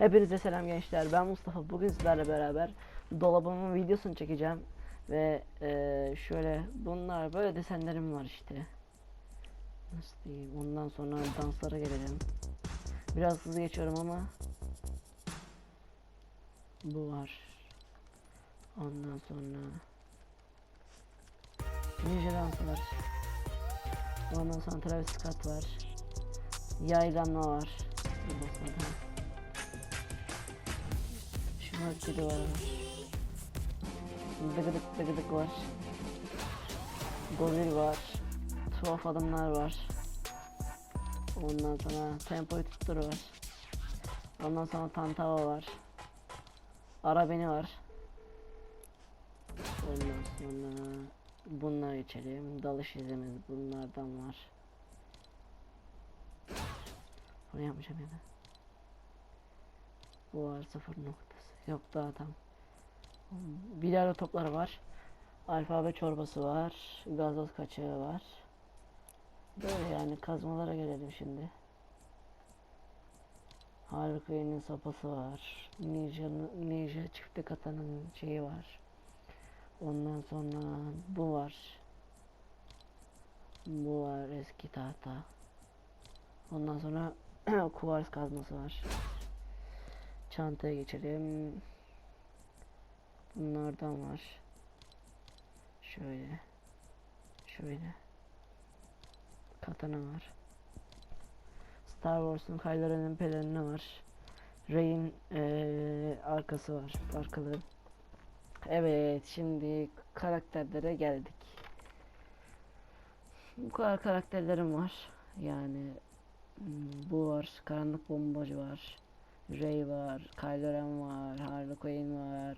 Hepinize selam gençler. Ben Mustafa. Bugün sizlerle beraber dolabımın videosunu çekeceğim. Ve eee, şöyle bunlar böyle desenlerim var işte. Nasıl diyeyim? Ondan sonra danslara gelelim. Biraz hızlı geçiyorum ama bu var. Ondan sonra Ninja dansı var. Ondan sonra Travis Scott var. Yaylanma var. Ondan Şuna kedi var. Dıgıdık dıgıdık var. Goril var. Tuhaf adımlar var. Ondan sonra tempoyu tuttur var. Ondan sonra tantava var. Arabeni var. Ondan sonra bunlar geçelim. Dalış izimiz bunlardan var. Bunu yapmayacağım ya da. Bu var sıfır noktası. Yok daha tam. Bilardo topları var. Alfabe çorbası var. Gazoz kaçağı var. Böyle yani kazmalara gelelim şimdi. Harikayının sapası var. Ninja'nın Ninja çifte katanın şeyi var. Ondan sonra bu var. Bu var eski tahta. Ondan sonra kuvars kazması var. Çantaya geçelim. Bunlardan var. Şöyle. Şöyle. Katana var. Star Wars'un Kylo Ren'in pelerini var. Rey'in eee, arkası var. Arkalı. Evet, şimdi karakterlere geldik. Bu kadar karakterlerim var. Yani hmm, bu var, karanlık bombacı var. Rey var, Kylo Ren var, Harley Quinn var,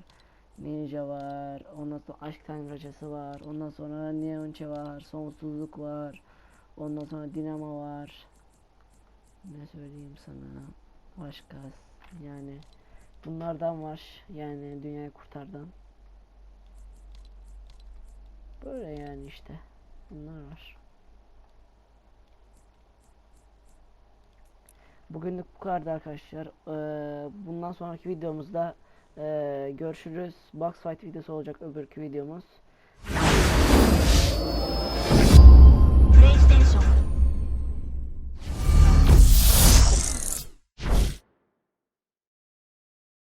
Ninja var, ondan sonra Aşk Tanrıcası var, ondan sonra Neonçe var, Sonsuzluk var, ondan sonra Dinamo var. Ne söyleyeyim sana? Başka yani bunlardan var yani dünyayı kurtardan. Böyle yani işte. Bunlar var. Bugünlük bu kadar arkadaşlar. Ee, bundan sonraki videomuzda ee, görüşürüz. Box fight videosu olacak öbürkü videomuz.